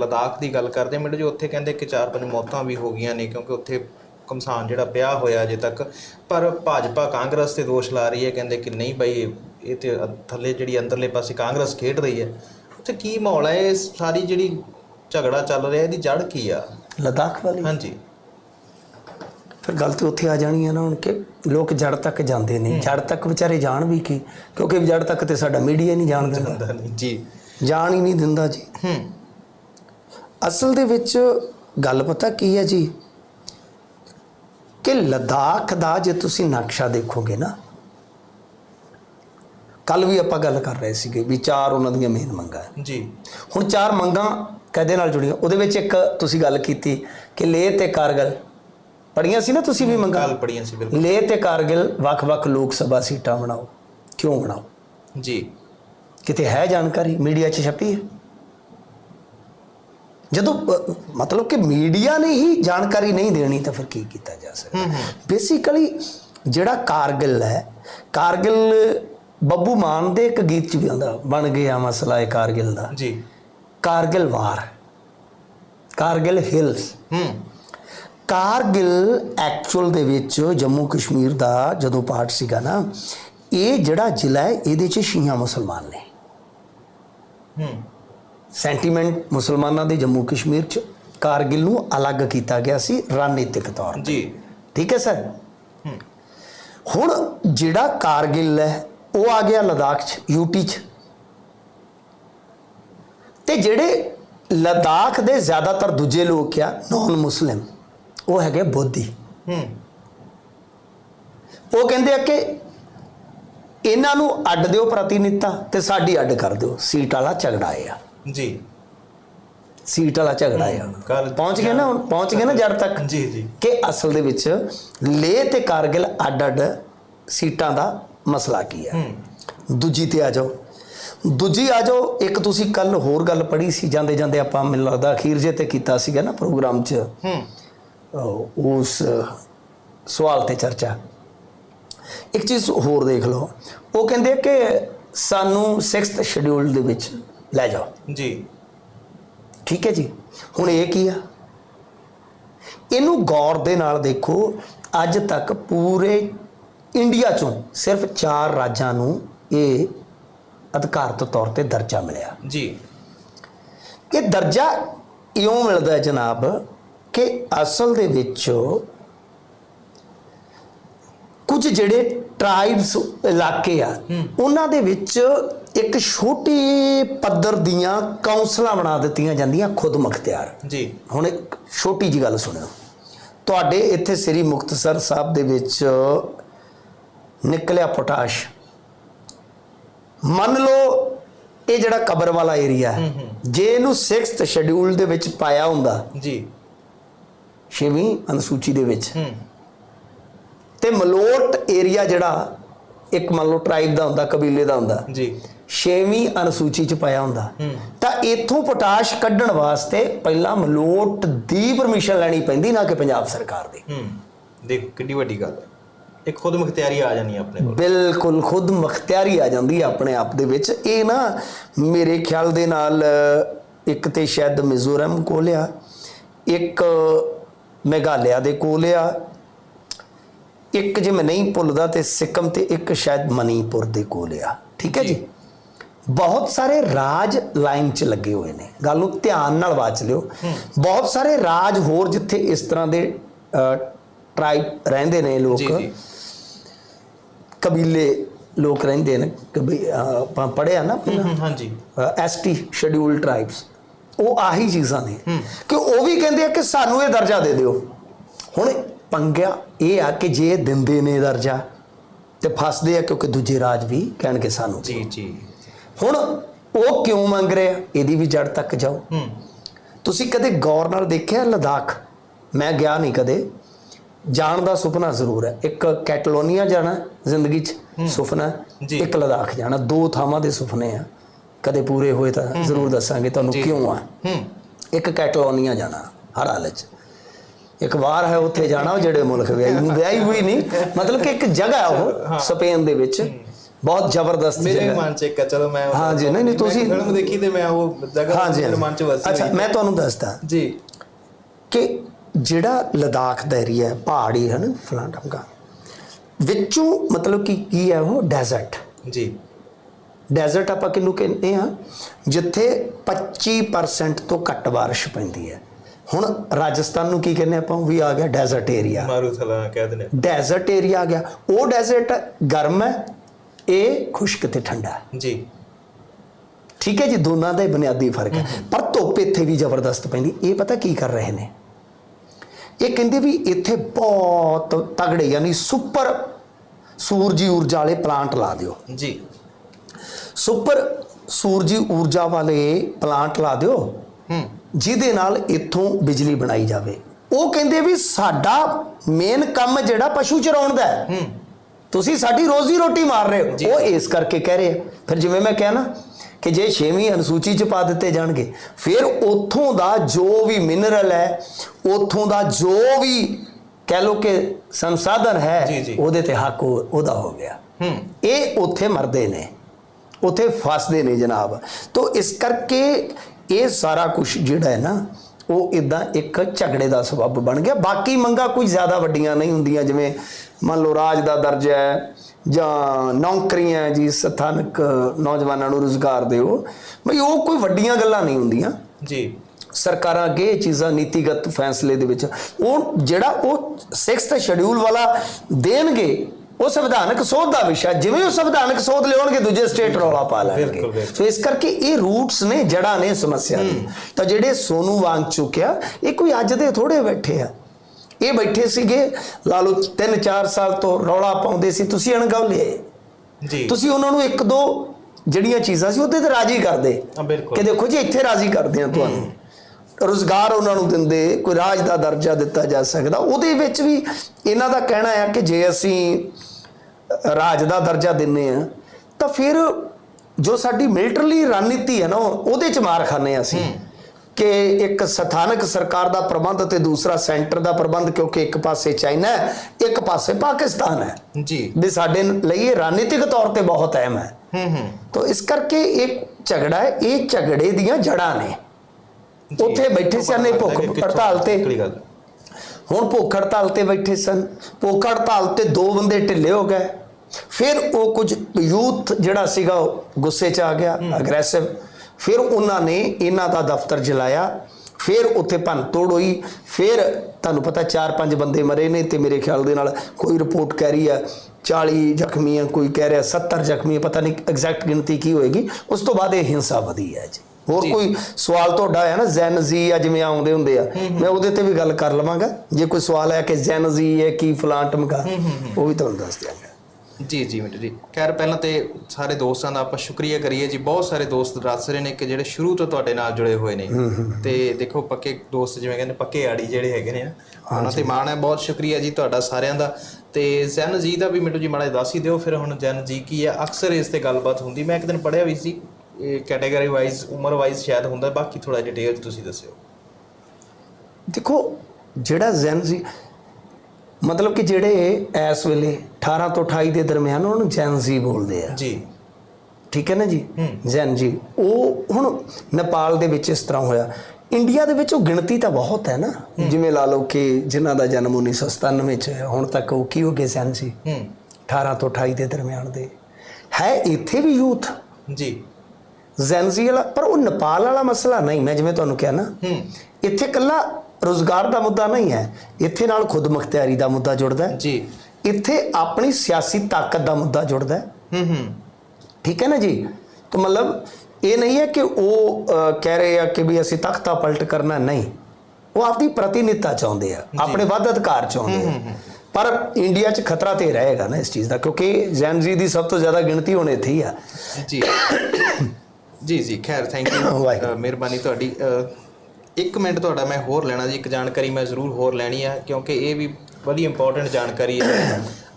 ਲਦਾਖ ਦੀ ਗੱਲ ਕਰਦੇ ਮਿੰਟ ਜੋ ਉੱਥੇ ਕਹਿੰਦੇ ਕਿ ਚਾਰ ਪੰਜ ਮੌਤਾਂ ਵੀ ਹੋ ਗਈਆਂ ਨੇ ਕਿਉਂਕਿ ਉੱਥੇ ਕਮਸਾਨ ਜਿਹੜਾ ਪਿਆ ਹੋਇਆ ਅਜੇ ਤੱਕ। ਪਰ ਭਾਜਪਾ ਕਾਂਗਰਸ ਤੇ ਦੋਸ਼ ਲਾ ਰਹੀ ਹੈ ਕਹਿੰਦੇ ਕਿ ਨਹੀਂ ਬਈ ਇਹ ਤੇ ਥੱਲੇ ਜਿਹੜੀ ਅੰਦਰਲੇ ਪਾਸੇ ਕਾਂਗਰਸ ਖੇਡ ਰਹੀ ਹੈ। ਉੱਥੇ ਕੀ ਮਾਹੌਲ ਹੈ? ਇਹ ਸਾਰੀ ਜਿਹੜੀ ਝਗੜਾ ਚੱਲ ਰਿਹਾ ਇਹਦੀ ਜੜ ਕੀ ਆ? ਲਦਾਖ ਵਾਲੀ? ਹਾਂਜੀ। ਫਿਰ ਗੱਲ ਤੇ ਉੱਥੇ ਆ ਜਾਣੀ ਹੈ ਨਾ ਹੁਣ ਕਿ ਲੋਕ ਜੜ ਤੱਕ ਜਾਂਦੇ ਨੇ। ਜੜ ਤੱਕ ਵਿਚਾਰੇ ਜਾਣ ਵੀ ਕੀ? ਕਿਉਂਕਿ ਜੜ ਤੱਕ ਤੇ ਸਾਡਾ ਮੀਡੀਆ ਨਹੀਂ ਜਾਣ ਦਿੰਦਾ ਜੀ। ਜਾਣ ਹੀ ਨਹੀਂ ਦਿੰਦਾ ਜੀ। ਹੂੰ। ਅਸਲ ਦੇ ਵਿੱਚ ਗੱਲ ਪਤਾ ਕੀ ਹੈ ਜੀ? ਕਿ ਲਦਾਖ ਦਾ ਜੇ ਤੁਸੀਂ ਨਕਸ਼ਾ ਦੇਖੋਗੇ ਨਾ ਕੱਲ ਵੀ ਆਪਾਂ ਗੱਲ ਕਰ ਰਹੇ ਸੀਗੇ ਵੀ ਚਾਰ ਉਹਨਾਂ ਦੀਆਂ ਮੇਨ ਮੰਗਾਂ ਹੈ। ਜੀ। ਹੁਣ ਚਾਰ ਮੰਗਾਂ ਕਦੇ ਨਾਲ ਜੁੜੀਆਂ। ਉਹਦੇ ਵਿੱਚ ਇੱਕ ਤੁਸੀਂ ਗੱਲ ਕੀਤੀ ਕਿ ਲੇਹ ਤੇ ਕਾਰਗਲ। ਪੜੀਆਂ ਸੀ ਨਾ ਤੁਸੀਂ ਵੀ ਮੰਗਾਂ? ਗੱਲ ਪੜੀਆਂ ਸੀ ਬਿਲਕੁਲ। ਲੇਹ ਤੇ ਕਾਰਗਿਲ ਵੱਖ-ਵੱਖ ਲੋਕ ਸਭਾ ਸੀਟਾਂ ਬਣਾਓ। ਕਿਉਂ ਬਣਾਓ? ਜੀ। ਕਿਤੇ ਹੈ ਜਾਣਕਾਰੀ? ਮੀਡੀਆ 'ਚ ਛਪੀ ਹੈ? ਜਦੋਂ ਮਤਲਬ ਕਿ ਮੀਡੀਆ ਨੇ ਹੀ ਜਾਣਕਾਰੀ ਨਹੀਂ ਦੇਣੀ ਤਾਂ ਫਿਰ ਕੀ ਕੀਤਾ ਜਾ ਸਕਦਾ? ਬੇਸਿਕਲੀ ਜਿਹੜਾ ਕਾਰਗਿਲ ਹੈ ਕਾਰਗਿਲ ਬੱਬੂ ਮਾਨ ਦੇ ਇੱਕ ਗੀਤ 'ਚ ਵੀ ਆਉਂਦਾ ਬਣ ਗਿਆ ਮਸਲਾ ਹੈ ਕਾਰਗਿਲ ਦਾ। ਜੀ। Kargil war Kargil hills. ਹੂੰ। ਕਾਰਗਿਲ ਐਕਚੁਅਲ ਦੇ ਵਿੱਚ ਜੰਮੂ ਕਸ਼ਮੀਰ ਦਾ ਜਦੋਂ ਪਾਰਟ ਸੀਗਾ ਨਾ ਇਹ ਜਿਹੜਾ ਜ਼ਿਲ੍ਹਾ ਹੈ ਇਹਦੇ 'ਚ ਸ਼ੀਆ ਮੁਸਲਮਾਨ ਨੇ। ਹੂੰ। ਸੈਂਟੀਮੈਂਟ ਮੁਸਲਮਾਨਾਂ ਦੇ ਜੰਮੂ ਕਸ਼ਮੀਰ 'ਚ ਕਾਰਗਿਲ ਨੂੰ ਅਲੱਗ ਕੀਤਾ ਗਿਆ ਸੀ ਰਣਨੀਤਿਕ ਤੌਰ ਤੇ। ਜੀ। ਠੀਕ ਹੈ ਸਰ? ਹੁਣ ਜਿਹੜਾ ਕਾਰਗਿਲ ਹੈ ਉਹ ਆ ਗਿਆ ਲਦਾਖ 'ਚ ਯੂਟੀ 'ਚ। ਤੇ ਜਿਹੜੇ ਲਦਾਖ ਦੇ ਜ਼ਿਆਦਾਤਰ ਦੂਜੇ ਲੋਕ ਆ ਨਾਨ ਮੁਸਲਿਮ ਉਹ ਹੈਗੇ ਬੋਧੀ। ਹੂੰ। ਉਹ ਕਹਿੰਦੇ ਆ ਕਿ ਇਹਨਾਂ ਨੂੰ ਅੱਡ ਦਿਓ ਪ੍ਰਤੀਨਿਧਤਾ ਤੇ ਸਾਡੀ ਅੱਡ ਕਰ ਦਿਓ। ਸੀਟ ਵਾਲਾ ਝਗੜਾ ਆ। ਜੀ। ਸੀਟ ਵਾਲਾ ਝਗੜਾ ਆ। ਪਹੁੰਚ ਗਏ ਨਾ ਹੁਣ? ਪਹੁੰਚ ਗਏ ਨਾ ਜੜ ਤੱਕ? ਜੀ ਜੀ। ਕਿ ਅਸਲ ਦੇ ਵਿੱਚ ਲੇਹ ਤੇ ਕਾਰਗਿਲ ਅੱਡ-ਅੱਡ ਸੀਟਾਂ ਦਾ ਮਸਲਾ ਕੀ ਹੈ। ਦੂਜੀ ਤੇ ਆ ਜਾਓ। ਦੂਜੀ ਆ ਜਾਓ ਇੱਕ ਤੁਸੀਂ ਕੱਲ ਹੋਰ ਗੱਲ ਪੜ੍ਹੀ ਸੀ ਜਾਂਦੇ ਜਾਂਦੇ ਆਪਾਂ ਮੈਨੂੰ ਲੱਗਦਾ ਅਖੀਰ ਜੇ ਤੇ ਕੀਤਾ ਸੀਗਾ ਨਾ ਪ੍ਰੋਗਰਾਮ 'ਚ। ਹੂੰ। ਉਸ ਸਵਾਲ ਤੇ ਚਰਚਾ। ਇੱਕ ਚੀਜ਼ ਹੋਰ ਦੇਖ ਲਓ। ਉਹ ਕਹਿੰਦੇ ਕਿ ਸਾਨੂੰ 6th ਸ਼ਡਿਊਲ ਦੇ ਵਿੱਚ ਲੈ ਜਾਓ। ਜੀ। ਠੀਕ ਹੈ ਜੀ। ਹੁਣ ਇਹ ਕੀ ਆ? ਇਹਨੂੰ ਗੌਰ ਦੇ ਨਾਲ ਦੇਖੋ ਅੱਜ ਤੱਕ ਪੂਰੇ ਇੰਡੀਆ ਚੋਂ ਸਿਰਫ 4 ਰਾਜਾਂ ਨੂੰ ਇਹ ਅਧਿਕਾਰਤ ਤੌਰ ਤੇ ਦਰਜਾ ਮਿਲਿਆ। ਜੀ। ਇਹ ਦਰਜਾ ਇਉਂ ਮਿਲਦਾ ਹੈ ਜਨਾਬ ਕਿ ਅਸਲ ਦੇ ਵਿੱਚ ਕੁਝ ਜਿਹੜੇ ਟ੍ਰਾਈਬਸ ਇਲਾਕੇ ਆ ਉਹਨਾਂ ਦੇ ਵਿੱਚ ਇੱਕ ਛੋਟੀ ਪੱਧਰ ਦੀਆਂ ਕਾਉਂਸਲਾਂ ਬਣਾ ਦਿੱਤੀਆਂ ਜਾਂਦੀਆਂ ਖੁਦ ਮੁਖਤਿਆਰ ਜੀ। ਹੁਣ ਇੱਕ ਛੋਟੀ ਜੀ ਗੱਲ ਸੁਣਿਓ। ਤੁਹਾਡੇ ਇੱਥੇ ਸ੍ਰੀ ਮੁਕਤਸਰ ਸਾਹਿਬ ਦੇ ਵਿੱਚ ਨਿਕਲਿਆ ਪੋਟਾਸ਼। ਮੰਨ ਲਓ ਇਹ ਜਿਹੜਾ ਕਬਰ ਵਾਲਾ ਏਰੀਆ ਹੈ ਜੇ ਇਹਨੂੰ 6th ਸ਼ਡਿਊਲ ਦੇ ਵਿੱਚ ਪਾਇਆ ਹੁੰਦਾ ਜੀ। ਛੇਵੀਂ ਅਨੁਸੂਚੀ ਦੇ ਵਿੱਚ ਹੂੰ ਤੇ ਮਲੋਟ ਏਰੀਆ ਜਿਹੜਾ ਇੱਕ ਮੰਨ ਲਓ ਟ੍ਰਾਈਬ ਦਾ ਹੁੰਦਾ ਕਬੀਲੇ ਦਾ ਹੁੰਦਾ ਜੀ। ਛੇਵੀਂ ਅਨੁਸੂਚੀ ਚ ਪਾਇਆ ਹੁੰਦਾ। ਤਾਂ ਇਥੋਂ ਪੋਟਾਸ਼ ਕੱਢਣ ਵਾਸਤੇ ਪਹਿਲਾਂ ਮਲੋਟ ਦੀ ਪਰਮਿਸ਼ਨ ਲੈਣੀ ਪੈਂਦੀ ਨਾ ਕਿ ਪੰਜਾਬ ਸਰਕਾਰ ਦੀ। ਹੂੰ। ਦੇਖ ਕਿੰਨੀ ਵੱਡੀ ਗੱਲ ਹੈ। ਇੱਕ ਖੁਦ ਮੁਖਤਿਆਰੀ ਆ ਜਾਣੀ ਆਪਣੇ ਕੋਲ। ਬਿਲਕੁਲ ਖੁਦ ਮੁਖਤਿਆਰੀ ਆ ਜਾਂਦੀ ਹੈ ਆਪਣੇ ਆਪ ਦੇ ਵਿੱਚ। ਇਹ ਨਾ ਮੇਰੇ ਖਿਆਲ ਦੇ ਨਾਲ ਇੱਕ ਤੇ ਸ਼ਾਇਦ ਮਿਜ਼ੋਰਮ ਕੋਲ ਆ ਇੱਕ ਮੇਘਾਲਿਆ ਦੇ ਕੋਲ ਆ ਇੱਕ ਜੇ ਮੈਂ ਨਹੀਂ ਭੁੱਲਦਾ ਤੇ ਸਿੱਕਮ ਤੇ ਇੱਕ ਸ਼ਾਇਦ ਮਨੀਪੁਰ ਦੇ ਕੋਲ ਆ। ਠੀਕ ਹੈ ਜੀ? ਬਹੁਤ ਸਾਰੇ ਰਾਜ ਲਾਈਨ 'ਚ ਲੱਗੇ ਹੋਏ ਨੇ। ਗੱਲ ਨੂੰ ਧਿਆਨ ਨਾਲ ਵਾਚ ਲਿਓ। ਬਹੁਤ ਸਾਰੇ ਰਾਜ ਹੋਰ ਜਿੱਥੇ ਇਸ ਤਰ੍ਹਾਂ ਦੇ ਟ੍ਰਾਈਬ ਰਹਿੰਦੇ ਨੇ ਲੋਕ। ਕਬੀਲੇ ਲੋਕ ਰਹਿੰਦੇ ਨੇ। ਕਬੀ ਆਪਾਂ ਪੜਿਆ ਨਾ ਹੂੰ, ਹੂੰ, ਹਾਂਜੀ। ਐਸਟੀ ਸ਼ਡਿਊਲ ਟ੍ਰਾਈਬਸ ਉਹ ਆਹੀ ਚੀਜ਼ਾਂ ਨੇ। ਕਿ ਉਹ ਵੀ ਕਹਿੰਦੇ ਆ ਕਿ ਸਾਨੂੰ ਇਹ ਦਰਜਾ ਦੇ ਦਿਓ। ਹੁਣ ਪੰਗਿਆ ਇਹ ਆ ਕਿ ਜੇ ਦਿੰਦੇ ਨੇ ਦਰਜਾ ਤੇ ਫਸਦੇ ਆ ਕਿਉਂਕਿ ਦੂਜੇ ਰਾਜ ਵੀ ਕਹਿਣਗੇ ਸਾਨੂੰ ਜੀ ਜੀ। ਹੁਣ ਉਹ ਕਿਉਂ ਮੰਗ ਰਹੇ ਇਹਦੀ ਵੀ ਜੜ ਤੱਕ ਜਾਓ। ਹੂੰ। ਤੁਸੀਂ ਕਦੇ ਗੌਰ ਨਾਲ ਦੇਖਿਆ ਲਦਾਖ? ਮੈਂ ਗਿਆ ਨਹੀਂ ਕਦੇ। ਜਾਣ ਦਾ ਸੁਪਨਾ ਜ਼ਰੂਰ ਹੈ। ਇੱਕ ਕੈਟਲੋਨੀਆ ਜਾਣਾ ਜ਼ਿੰਦਗੀ 'ਚ ਸੁਪਨਾ। ਇੱਕ ਲਦਾਖ ਜਾਣਾ। ਦੋ ਥਾਵਾਂ ਦੇ ਸੁਪਨੇ ਆ। ਕਦੇ ਪੂਰੇ ਹੋਏ ਤਾਂ ਜ਼ਰੂਰ ਦੱਸਾਂਗੇ ਤੁਹਾਨੂੰ। ਕਿਉਂ ਆ। ਇੱਕ ਕੈਟਲੋਨੀਆ ਜਾਣਾ ਹਰ ਹਾਲਤ 'ਚ। ਇੱਕ ਵਾਰ ਹੈ ਉੱਥੇ ਜਾਣਾ ਉਹ ਜਿਹੜੇ ਮੁਲਕ ਵਿਆਹੀ ਵਿਆਹੀ ਹੋਈ ਨਹੀਂ। ਮਤਲਬ ਕਿ ਇੱਕ ਜਗ੍ਹਾ ਉਹ ਸਪੇਨ ਦੇ ਵਿੱਚ। ਬਹੁਤ ਜ਼ਬਰਦਸਤ ਮੇਰੇ ਜਗ੍ਹਾ। ਮਨ ਚ ਇੱਕ ਚਲੋ ਮੈਂ ਹਾਂ ਜੀ, ਨਹੀਂ, ਨਹੀਂ, ਤੁਸੀਂ- ਫਿਲਮ ਦੇਖੀ ਤੇ ਮੈਂ ਉਹ ਜਗ੍ਹਾ ਹਾਂ ਜੀ ਮੇਰੇ ਮਨ ਚ ਵਸੀ ਅੱਛਾ। ਮੈਂ ਤੁਹਾਨੂੰ ਦੱਸਦਾ ਜੀ। ਕਿ ਜਿਹੜਾ ਲਦਾਖ ਦਾ ਏਰੀਆ ਹੈ ਪਹਾੜੀ ਹੈ ਨਾ ਫਲਾਂ ਢੰਗਾ ਵਿੱਚੋਂ ਮਤਲਬ ਕਿ ਕੀ ਹੈ ਉਹ? ਡੈਜ਼ਰਟ ਜੀ। ਡੈਜ਼ਰਟ ਆਪਾਂ ਕਿਹਨੂੰ ਕਹਿੰਦੇ ਆ ਜਿੱਥੇ 25% ਤੋਂ ਘੱਟ ਬਾਰਿਸ਼ ਪੈਂਦੀ ਹੈ। ਹੁਣ ਰਾਜਸਥਾਨ ਨੂੰ ਕੀ ਕਹਿੰਦੇ ਆਪਾਂ? ਵੀ ਆ ਗਿਆ ਡੈਜ਼ਰਟ ਏਰੀਆ ਮਾਰੂਥਲਾ ਕਹਿ ਦਿੰਦੇ। ਡੈਜ਼ਰਟ ਏਰੀਆ ਆ ਗਿਆ। ਉਹ ਡੈਜ਼ਰਟ ਗਰਮ ਹੈ ਇਹ ਖੁਸ਼ਕ ਤੇ ਠੰਡਾ ਜੀ। ਠੀਕ ਹੈ ਜੀ ਦੋਨਾਂ ਦਾ ਹੀ ਬੁਨਿਆਦੀ ਫ਼ਰਕ ਹੈ। ਪਰ ਧੁੱਪ ਇੱਥੇ ਵੀ ਜ਼ਬਰਦਸਤ ਪੈਂਦੀ। ਇਹ ਪਤਾ ਕੀ ਕਰ ਰਹੇ ਨੇ? ਇਹ ਕਹਿੰਦੇ ਵੀ ਇੱਥੇ ਬਹੁਤ ਤਗੜੇ ਯਾਨੀ ਸੁਪਰ ਸੂਰਜੀ ਊਰਜਾ ਵਾਲੇ ਪਲਾਂਟ ਲਾ ਦਿਓ। ਜੀ। ਸੁਪਰ ਸੂਰਜੀ ਊਰਜਾ ਵਾਲੇ ਪਲਾਂਟ ਲਾ ਦਿਓ। ਜਿਹਦੇ ਨਾਲ ਇੱਥੋਂ ਬਿਜਲੀ ਬਣਾਈ ਜਾਵੇ। ਉਹ ਕਹਿੰਦੇ ਵੀ ਸਾਡਾ ਮੇਨ ਕੰਮ ਜਿਹੜਾ ਪਸ਼ੂ ਚਰਾਉਣ ਦਾ ਹੈ। ਤੁਸੀਂ ਸਾਡੀ ਰੋਜ਼ੀ ਰੋਟੀ ਮਾਰ ਰਹੇ ਹੋ। ਉਹ ਇਸ ਕਰਕੇ ਕਹਿ ਰਹੇ ਆ। ਫਿਰ ਜਿਵੇਂ ਮੈਂ ਕਿਹਾ ਨਾ ਕਿ ਜੇ 6ਵੀਂ ਅਨੁਸੂਚੀ ਚ ਪਾ ਦਿੱਤੇ ਜਾਣਗੇ ਫਿਰ ਉੱਥੋਂ ਦਾ ਜੋ ਵੀ ਮਿਨਰਲ ਹੈ ਉੱਥੋਂ ਦਾ ਜੋ ਵੀ ਕਹਿ ਲੋ ਕਿ ਸੰਸਾਧਨ ਹੈ। ਉਹਦੇ ਤੇ ਹੱਕ ਉਹ- ਉਹਦਾ ਹੋ ਗਿਆ। ਹੂੰ। ਇਹ ਉੱਥੇ ਮਰਦੇ ਨੇ। ਉੱਥੇ ਫਸਦੇ ਨੇ ਜਨਾਬ। ਤੋਂ ਇਸ ਕਰਕੇ ਇਹ ਸਾਰਾ ਕੁਝ ਜਿਹੜਾ ਹੈ ਨਾ ਉਹ ਇਦਾਂ ਇੱਕ ਝਗੜੇ ਦਾ ਸਬਬ ਬਣ ਗਿਆ। ਬਾਕੀ ਮੰਗਾ ਕੋਈ ਜ਼ਿਆਦਾ ਵੱਡੀਆਂ ਨਹੀਂ ਹੁੰਦੀਆਂ ਜਿਵੇਂ ਮੰਨ ਲਓ ਰਾਜ ਦਾ ਦਰਜਾ ਹੈ ਜਾਂ ਨੌਕਰੀਆਂ ਜੀ ਸਥਾਨਕ ਨੌਜਵਾਨਾਂ ਨੂੰ ਰੋਜ਼ਗਾਰ ਦਿਓ। ਬਈ ਉਹ ਕੋਈ ਵੱਡੀਆਂ ਗੱਲਾਂ ਨਹੀਂ ਹੁੰਦੀਆਂ। ਜੀ। ਸਰਕਾਰਾਂ ਅੱਗੇ ਇਹ ਚੀਜ਼ਾਂ ਨੀਤੀਗਤ ਫੈਸਲੇ ਦੇ ਵਿੱਚ ਉਹ ਜਿਹੜਾ ਉਹ 6th ਸ਼ਡਿਊਲ ਵਾਲਾ ਦੇਣਗੇ ਉਹ ਸੰਵਿਧਾਨਕ ਸੋਧ ਦਾ ਵਿਸ਼ਾ ਜਿਵੇਂ ਉਹ ਸੰਵਿਧਾਨਕ ਸੋਧ ਲਿਆਉਣਗੇ ਦੂਜੇ ਸਟੇਟ ਰੌਲਾ ਪਾ ਲੈਣਗੇ। ਸੋ ਇਸ ਕਰਕੇ ਇਹ ਰੂਟਸ ਨੇ ਜੜਾਂ ਨੇ ਸਮੱਸਿਆ ਦੀ। ਤਾਂ ਜਿਹੜੇ ਸੋਨੂ ਵਾਂਗ ਚੁੱਕਿਆ ਇਹ ਕੋਈ ਅੱਜ ਦੇ ਥੋੜੇ ਬੈਠੇ ਆ। ਇਹ ਬੈਠੇ ਸੀਗੇ ਲਾ ਲਓ 3-4 ਸਾਲ ਤੋਂ ਰੌਲਾ ਪਾਉਂਦੇ ਸੀ। ਤੁਸੀਂ ਅਣਗੌਲੇ ਜੀ। ਤੁਸੀਂ ਉਹਨਾਂ ਨੂੰ ਇੱਕ ਦੋ ਜਿਹੜੀਆਂ ਚੀਜ਼ਾਂ ਸੀ ਉਹਦੇ ਤੇ ਰਾਜੀ ਕਰਦੇ। ਕਿ ਦੇਖੋ ਜੀ ਇੱਥੇ ਰਾਜੀ ਕਰਦੇ ਆ ਤੁਹਾਨੂੰ। ਰੋਜ਼ਗਾਰ ਉਹਨਾਂ ਨੂੰ ਦਿੰਦੇ ਕੋਈ ਰਾਜ ਦਾ ਦਰਜਾ ਦਿੱਤਾ ਜਾ ਸਕਦਾ। ਉਹਦੇ ਵਿੱਚ ਵੀ ਇਹਨਾਂ ਦਾ ਕਹਿਣਾ ਹੈ ਕਿ ਜੇ ਅਸੀਂ ਰਾਜ ਦਾ ਦਰਜਾ ਦਿੰਨੇ ਆ ਤਾਂ ਫਿਰ ਜੋ ਸਾਡੀ ਮਿਲਟਰੀ ਰਣਨੀਤੀ ਹੈ ਨਾ ਉਹਦੇ ਚ ਮਾਰ ਖਾਨੇ ਆ ਅਸੀਂ। ਕਿ ਇੱਕ ਸਥਾਨਕ ਸਰਕਾਰ ਦਾ ਪ੍ਰਬੰਧ ਤੇ ਦੂਸਰਾ ਸੈਂਟਰ ਦਾ ਪ੍ਰਬੰਧ ਕਿਉਂਕਿ ਇੱਕ ਪਾਸੇ ਚਾਈਨਾ ਹੈ ਇੱਕ ਪਾਸੇ ਪਾਕਿਸਤਾਨ ਹੈ। ਜੀ। ਵੀ ਸਾਡੇ ਲਈ ਇਹ ਰਣਨੀਤਿਕ ਤੌਰ ਤੇ ਬਹੁਤ ਅਹਿਮ ਹੈ। ਹੂੰ ਹੂੰ। ਤਾਂ ਇਸ ਕਰਕੇ ਇਹ ਝਗੜਾ ਹੈ ਇਹ ਝਗੜੇ ਦੀਆਂ ਜੜਾਂ ਨੇ। ਉੱਥੇ ਬੈਠੇ ਸਿਆਣੇ ਭੁੱਖ ਕਿੱਥੋਂ ਹੜਤਾਲ ਤੇ। ਹੁਣ ਭੁੱਖ ਹੜਤਾਲ ਤੇ ਬੈਠੇ ਸਨ। ਭੁੱਖ ਹੜਤਾਲ ਤੇ ਦੋ ਬੰਦੇ ਢਿੱਲੇ ਹੋ ਗਏ। ਫਿਰ ਉਹ ਕੁਝ ਯੂਥ ਜਿਹੜਾ ਸੀਗਾ ਉਹ ਗੁੱਸੇ 'ਚ ਆ ਗਿਆ ਅਗਰੈਸਿਵ ਫਿਰ ਉਹਨਾਂ ਨੇ ਇਹਨਾਂ ਦਾ ਦਫ਼ਤਰ ਜਲਾਇਆ। ਫਿਰ ਉੱਥੇ ਭੰਨ ਤੋੜ ਹੋਈ। ਫਿਰ ਤੁਹਾਨੂੰ ਪਤਾ 4-5 ਬੰਦੇ ਮਰੇ ਨੇ ਤੇ ਮੇਰੇ ਖਿਆਲ ਦੇ ਨਾਲ ਕੋਈ ਰਿਪੋਰਟ ਕਹਿ ਰਹੀ ਹੈ 40 ਜ਼ਖਮੀ ਆ ਕੋਈ ਕਹਿ ਰਿਹਾ 70 ਜ਼ਖਮੀ ਪਤਾ ਨਹੀਂ ਐਗਜ਼ੈਕਟ ਗਿਣਤੀ ਕੀ ਹੋਏਗੀ। ਉਸ ਤੋਂ ਬਾਅਦ ਇਹ ਹਿੰਸਾ ਵਧੀ ਹੈ ਜੀ। ਹੋਰ। ਕੋਈ ਸਵਾਲ ਤੁਹਾਡਾ ਹੈ ਨਾ ਜ਼ੈਨ ਜ਼ੀ ਆ ਜਿਵੇਂ ਆਉਂਦੇ ਹੁੰਦੇ ਆ। ਮੈਂ ਉਹਦੇ ਤੇ ਵੀ ਗੱਲ ਕਰ ਲਵਾਂਗਾ। ਜੇ ਕੋਈ ਸਵਾਲ ਹੈ ਕਿ ਜ਼ੈਨ ਜ਼ੀ ਹੈ ਕੀ ਫਲਾਂ ਟਮਕਾ ਉਹ ਵੀ ਤੁਹਾਨੂੰ ਦੱਸ ਦਿਆਂਗਾ। ਜੀ ਜੀ ਮਿੱਟੂ ਜੀ। ਖੈਰ ਪਹਿਲਾਂ ਤੇ ਸਾਰੇ ਦੋਸਤਾਂ ਦਾ ਆਪਾਂ ਸ਼ੁਕਰੀਆ ਕਰੀਏ ਜੀ। ਬਹੁਤ ਸਾਰੇ ਦੋਸਤ ਦੱਸ ਰਹੇ ਨੇ ਕਿ ਜਿਹੜੇ ਸ਼ੁਰੂ ਤੋਂ ਤੁਹਾਡੇ ਨਾਲ ਜੁੜੇ ਹੋਏ ਨੇ। ਤੇ ਦੇਖੋ ਪੱਕੇ ਦੋਸਤ ਜਿਵੇਂ ਕਹਿੰਦੇ ਪੱਕੇ ਆੜੀ ਜਿਹੜੇ ਹੈਗੇ ਨੇ ਉਹਨਾਂ ਤੇ ਮਾਣ ਹੈ। ਬਹੁਤ ਸ਼ੁਕਰੀਆ ਜੀ ਤੁਹਾਡਾ ਸਾਰਿਆਂ ਦਾ। ਤੇ ਜ਼ੈਨ ਜੀ ਦਾ ਵੀ ਮਿੱਟੂ ਜੀ ਮਾੜਾ ਦੱਸ ਹੀ ਦਿਓ। ਫਿਰ ਹੁਣ ਜ਼ੈਨ ਜੀ ਕੀ ਹੈ? ਅਕਸਰ ਇਸ ਤੇ ਗੱਲਬਾਤ ਹੁੰਦੀ। ਮੈਂ ਇੱਕ ਦਿਨ ਪੜਿਆ ਵੀ ਸੀ। ਇਹ ਕੈਟਾਗਰੀ ਵਾਈਜ਼ ਉਮਰ ਵਾਈਜ਼ ਸ਼ਾਇਦ ਹੁੰਦਾ ਬਾਕੀ ਥੋੜਾ ਡਿਟੇਲ ਤੁਸੀਂ ਦੱਸਿਓ। ਦੇਖੋ ਜਿਹੜਾ ਜ਼ੈਨ ਜ਼ੀ ਮਤਲਬ ਕਿ ਜਿਹੜੇ ਇਸ ਵੇਲੇ 18 ਤੋਂ 28 ਦੇ ਦਰਮਿਆਨ ਉਹਨਾਂ ਨੂੰ ਜ਼ੈਨ ਜ਼ੀ ਬੋਲਦੇ ਆ। ਜੀ। ਠੀਕ ਹੈ ਨਾ ਜੀ। ਜ਼ੈਨ ਜੀ ਉਹ ਹੁਣ ਨੇਪਾਲ ਦੇ ਵਿੱਚ ਇਸ ਤਰ੍ਹਾਂ ਹੋਇਆ। ਇੰਡੀਆ ਦੇ ਵਿੱਚ ਉਹ ਗਿਣਤੀ ਤਾਂ ਬਹੁਤ ਹੈ ਨਾ। ਜਿਵੇਂ ਲਾ ਲਓ ਕਿ ਜਿਨ੍ਹਾਂ ਦਾ ਜਨਮ 1997 ਚ ਹੈ ਹੁਣ ਤੱਕ ਉਹ ਕੀ ਹੋ ਗਏ ਜ਼ੈਨ ਜੀ ਹੂੰ। 18 ਤੋਂ 28 ਦੇ ਦਰਮਿਆਨ ਦੇ। ਹੈ ਇੱਥੇ ਵੀ ਯੂਥ? ਜੀ। ਜ਼ੈਨਜ਼ੀ ਵਾਲਾ ਪਰ ਉਹ ਨੇਪਾਲ ਵਾਲਾ ਮਸਲਾ ਨਹੀਂ ਮੈਂ ਜਿਵੇਂ ਤੁਹਾਨੂੰ ਕਿਹਾ ਨਾ। ਇੱਥੇ ਕੱਲਾ ਰੋਜ਼ਗਾਰ ਦਾ ਮੁੱਦਾ ਨਹੀਂ ਹੈ ਇੱਥੇ ਨਾਲ ਖੁਦ ਮੁਖਤਿਆਰੀ ਦਾ ਮੁੱਦਾ ਜੁੜਦਾ ਹੈ। ਜੀ। ਇੱਥੇ ਆਪਣੀ ਸਿਆਸੀ ਤਾਕਤ ਦਾ ਮੁੱਦਾ ਜੁੜਦਾ ਹੈ। ਹੂੰ ਹੂੰ। ਠੀਕ ਹੈ ਨਾ ਜੀ? ਤਾਂ ਮਤਲਬ ਇਹ ਨਹੀਂ ਹੈ ਕਿ ਉਹ ਕਹਿ ਰਹੇ ਆ ਕਿ ਵੀ ਅਸੀਂ ਤਖਤਾ ਪਲਟ ਕਰਨਾ ਨਹੀਂ। ਉਹ ਆਪਦੀ ਪ੍ਰਤੀਨਿਧਤਾ ਚਾਹੁੰਦੇ ਆ ਆਪਣੇ ਵੱਧ ਅਧਿਕਾਰ ਚਾਹੁੰਦੇ ਆ। ਪਰ ਇੰਡੀਆ 'ਚ ਖਤਰਾ ਤੇ ਰਹੇਗਾ ਨਾ ਇਸ ਚੀਜ਼ ਦਾ ਕਿਉਂਕਿ ਜ਼ੈਨਜ਼ੀ ਦੀ ਸਭ ਤੋਂ ਜ਼ਿਆਦਾ ਗਿਣਤੀ ਹੁਣ ਇੱਥੇ ਹੀ ਆ। ਜੀ। ਜੀ ਜੀ ਖੈਰ ਥੈਂਕ। ਯੂ ਮਿਹਰਬਾਨੀ ਤੁਹਾਡੀ ਇੱਕ ਮਿੰਟ ਤੁਹਾਡਾ ਮੈਂ ਹੋਰ ਲੈਣਾ ਜੀ ਇੱਕ ਜਾਣਕਾਰੀ ਮੈਂ ਜ਼ਰੂਰ ਹੋਰ ਲੈਣੀ ਆ ਕਿਉਂਕਿ ਇਹ ਵੀ ਬੜੀ ਇੰਪੋਰਟੈਂਟ ਜਾਣਕਾਰੀ ਹੈ